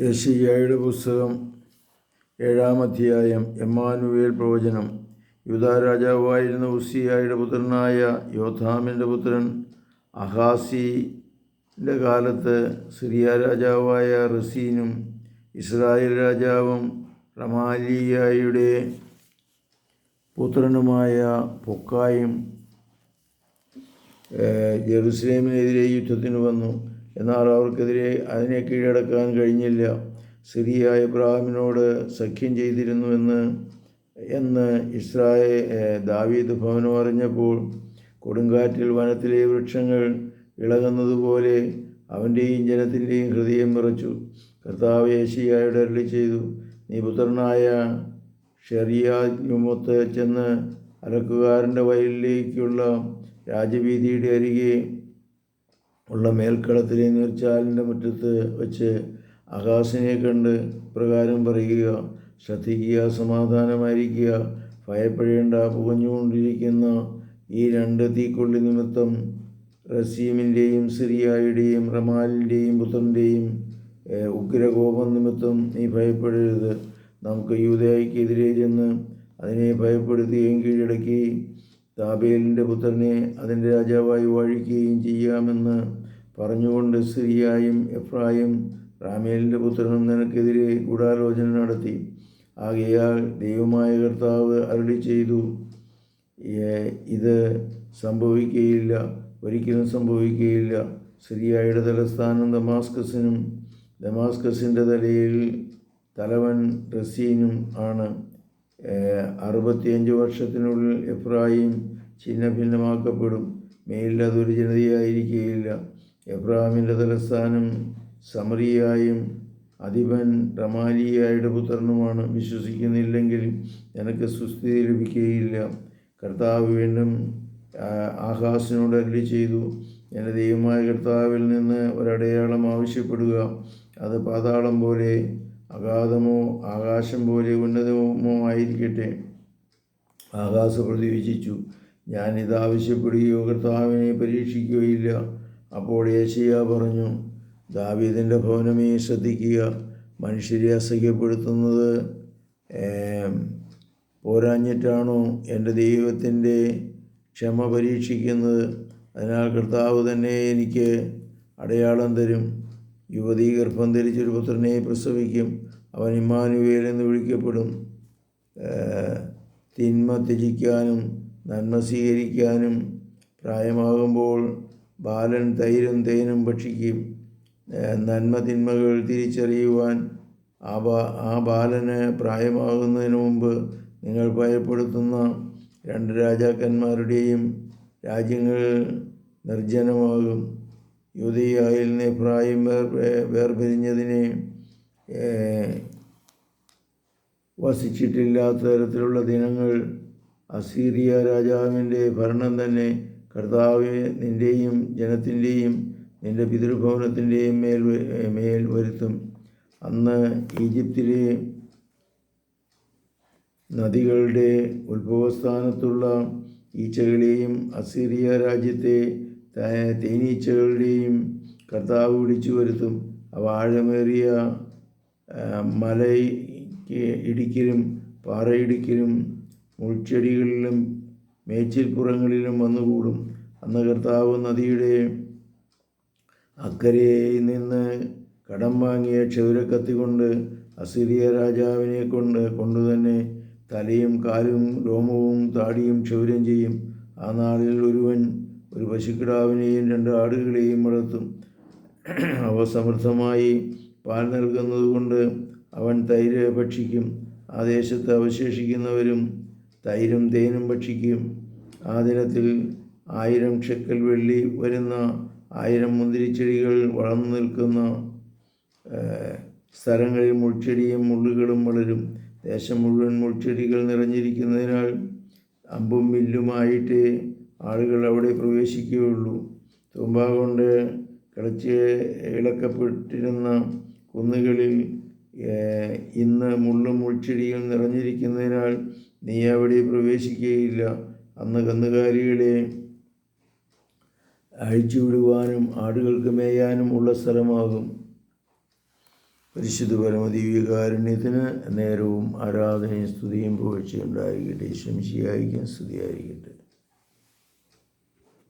യേശയ്യായുടെ പുസ്തകം ഏഴാം അധ്യായം എമ്മാനുവേൽ പ്രവചനം. യുദാ രാജാവായിരുന്ന ഉസിയായുടെ പുത്രനായ യോധാമിന്റെ പുത്രൻ അഹാസിന്റെ കാലത്ത് സിറിയ രാജാവായ റസീനും ഇസ്രായേൽ രാജാവും റമാലിയായുടെ പുത്രനുമായ പൊക്കായും ജെറുസലേമിനെതിരെ യുദ്ധത്തിന് വന്നു. എന്നാൽ അവർക്കെതിരെ അതിനെ കീഴടക്കാൻ കഴിഞ്ഞില്ല. സിറിയ ഇബ്രാഹിമിനോട് സഖ്യം ചെയ്തിരുന്നുവെന്ന് എന്ന് ഇസ്രായേ ദാവീദ് ഭവനം അറിഞ്ഞപ്പോൾ കൊടുങ്കാറ്റിൽ വനത്തിലെ വൃക്ഷങ്ങൾ ഇളകുന്നതുപോലെ അവന്റെയും ജനത്തിന്റെയും ഹൃദയം നിറച്ചു. കർത്താവ് യേശിയായുടെ അരളി ചെയ്തു നീ പുത്രനായ ഷെറിയാമൊത്ത് ചെന്ന് അലക്കുകാരന്റെ വയലിലേക്കുള്ള രാജവീതിയുടെ അരികെ ഉള്ള മേൽക്കളത്തിലെ നീർച്ചാലിന്റെ മുറ്റത്ത് വെച്ച് ആകാശിനെ കണ്ട് പ്രകാരം പറയുക ശ്രദ്ധിക്കുക സമാധാനമായിരിക്കുക. ഭയപ്പെടേണ്ട പുകഞ്ഞുകൊണ്ടിരിക്കുന്ന ഈ രണ്ട് തീക്കൊള്ളി നിമിത്തം റസീമിന്റെയും സിറിയായുടെയും റമാലിന്റെയും പുത്രന്റെയും ഉഗ്രകോപം നിമിത്തം നീ ഭയപ്പെടരുത്. നമുക്ക് യൂതയ്ക്കെതിരെ ചെന്ന് അതിനെ ഭയപ്പെടുത്തുകയും കീഴടക്കുകയും താബേലിന്റെ പുത്രനെ അതിന്റെ രാജാവായി വാഴിക്കുകയും ചെയ്യാമെന്ന് പറഞ്ഞുകൊണ്ട് സിറിയായും എഫ്രായും റാമേലിന്റെ പുത്രനും നിനക്കെതിരെ ഗൂഢാലോചന നടത്തി. ആകയാൽ ദൈവമായ കർത്താവ് അരുളി ചെയ്തു ഇത് സംഭവിക്കുകയില്ല ഒരിക്കലും സംഭവിക്കുകയില്ല സിറിയായുടെ തലസ്ഥാനം ദമാസ്കസിനും ദമാസ്കസിന്റെ തലയിൽ തലവൻ റസീനും ആണ്. അറുപത്തിയഞ്ച് വർഷത്തിനുള്ളിൽ എഫ്രായിം ഛിന്ന ഭിന്നമാക്കപ്പെടും മേലിൽ അതൊരു ജനതയായിരിക്കുകയില്ല. എഫ്രാമിന്റെ തലസ്ഥാനം സമറിയായും അധിപൻ റമാലിയായുടെ പുത്രനുമാണ്. വിശ്വസിക്കുന്നില്ലെങ്കിൽ എനിക്ക് സുസ്ഥിതി ലഭിക്കുകയില്ല. കർത്താവ് വീണ്ടും ആഹാസിനോട് അരുളി ചെയ്തു എന്റെ ദൈവമായ കർത്താവിൽ നിന്ന് ഒരടയാളം ആവശ്യപ്പെടുക. അത് പാതാളം പോലെ അഗാധമോ ആകാശം പോലെ ഉന്നതമോ ആയിരിക്കട്ടെ. ആകാശ പ്രതിവചിച്ചു ഞാൻ ഇതാവശ്യപ്പെടുകയോ കർത്താവിനെ പരീക്ഷിക്കുകയില്ല. അപ്പോൾ യേശയ്യ പറഞ്ഞു ദാവീദിന്റെ ഭവനമേ ശ്രദ്ധിക്കുക. മനുഷ്യരെ അസഹ്യപ്പെടുത്തുന്നത് പോരാഞ്ഞിട്ടാണോ എന്റെ ദൈവത്തിന്റെ ക്ഷമ പരീക്ഷിക്കുന്നത്? അതിനാൽ കർത്താവ് തന്നെ എനിക്ക് അടയാളം തരും. യുവതി ഗർഭം ധരിച്ചൊരു പുത്രനെ പ്രസവിക്കും. അവൻ ഇമ്മാനുവേൽ എന്ന് വിളിക്കപ്പെടും. തിന്മ ത്യജിക്കാനും നന്മ സ്വീകരിക്കാനും പ്രായമാകുമ്പോൾ ബാലൻ തൈരും തേനും ഭക്ഷിക്കും. നന്മ തിന്മകൾ തിരിച്ചറിയുവാൻ ആ ബാ ആ ബാലന് പ്രായമാകുന്നതിന് മുമ്പ് നിങ്ങൾ ഭയപ്പെടുത്തുന്ന രണ്ട് രാജാക്കന്മാരുടെയും രാജ്യങ്ങൾ നിർജനമാകും. യുദയായിൽ നിന്ന് പ്രായം വേർ വേർപിരിഞ്ഞതിനെ വസിച്ചിട്ടില്ലാത്ത തരത്തിലുള്ള ദിനങ്ങൾ അസീറിയ രാജാവിന്റെ ഭരണം തന്നെ കർത്താവ് നിന്റെയും ജനത്തിന്റെയും നിന്റെ പിതൃഭവനത്തിന്റെയും മേൽ മേൽ വരുത്തും. അന്ന് ഈജിപ്തിലെ നദികളുടെ ഉത്ഭവസ്ഥാനത്തുള്ള ഈച്ചകളെയും അസീറിയ രാജ്യത്തെ തേനീച്ചകളുടെയും കർത്താവ് വിളിച്ചു വരുത്തും. അവ ആഴമേറിയ മല ഇടുക്കിലും പാറയിടുക്കിലും മുൾച്ചെടികളിലും മേച്ചിൽപ്പുറങ്ങളിലും വന്നുകൂടും. അന്ന് കർത്താവ് നദിയുടെ അക്കരയിൽ നിന്ന് കടം വാങ്ങിയ ക്ഷൗരക്കത്തി കൊണ്ട് അസിറിയ രാജാവിനെ കൊണ്ട് കൊണ്ടുതന്നെ തലയും കാലും രോമവും താടിയും ക്ഷൗരം ചെയ്യും. ആ നാളിൽ ഒരുവൻ ഒരു പശുക്കിടാവിനെയും രണ്ട് ആടുകളെയും വളർത്തും. അവ സമൃദ്ധമായി പാൽ നൽകുന്നതുകൊണ്ട് അവൻ തൈര് ഭക്ഷിക്കും. ആ ദേശത്ത് അവശേഷിക്കുന്നവരും തൈരും തേനും ഭക്ഷിക്കും. ആ ദിനത്തിൽ ആയിരം ഷെക്കൽ വെള്ളി വരുന്ന ആയിരം മുന്തിരിച്ചെടികൾ വളർന്നു നിൽക്കുന്ന സ്ഥലങ്ങളിൽ മുൾച്ചെടിയും മുള്ളുകളും വളരും. ദേശം മുഴുവൻ മുൾച്ചെടികൾ നിറഞ്ഞിരിക്കുന്നതിനാൽ അമ്പും വില്ലുമായിട്ട് ആളുകൾ അവിടെ പ്രവേശിക്കുകയുള്ളൂ. തുമ്പ കൊണ്ട് കിളച്ച് ഇളക്കപ്പെട്ടിരുന്ന കുന്നുകളിൽ ഇന്ന് മുള്ളും മുൾച്ചെടിയും നിറഞ്ഞിരിക്കുന്നതിനാൽ നീ അവിടെ പ്രവേശിക്കുകയില്ല. അന്ന് കന്നുകാലികളെ അഴിച്ചുവിടുവാനും ആടുകൾക്ക് മേയാനും ഉള്ള സ്ഥലമാകും. പരിശുദ്ധ പരമദിവ്യകാരുണ്യത്തിന് നേരവും ആരാധനയും സ്തുതിയും പുകഴ്ചയുണ്ടായിരിക്കട്ടെ ശംശിയായിരിക്കും സ്തുതിയായിരിക്കട്ടെ.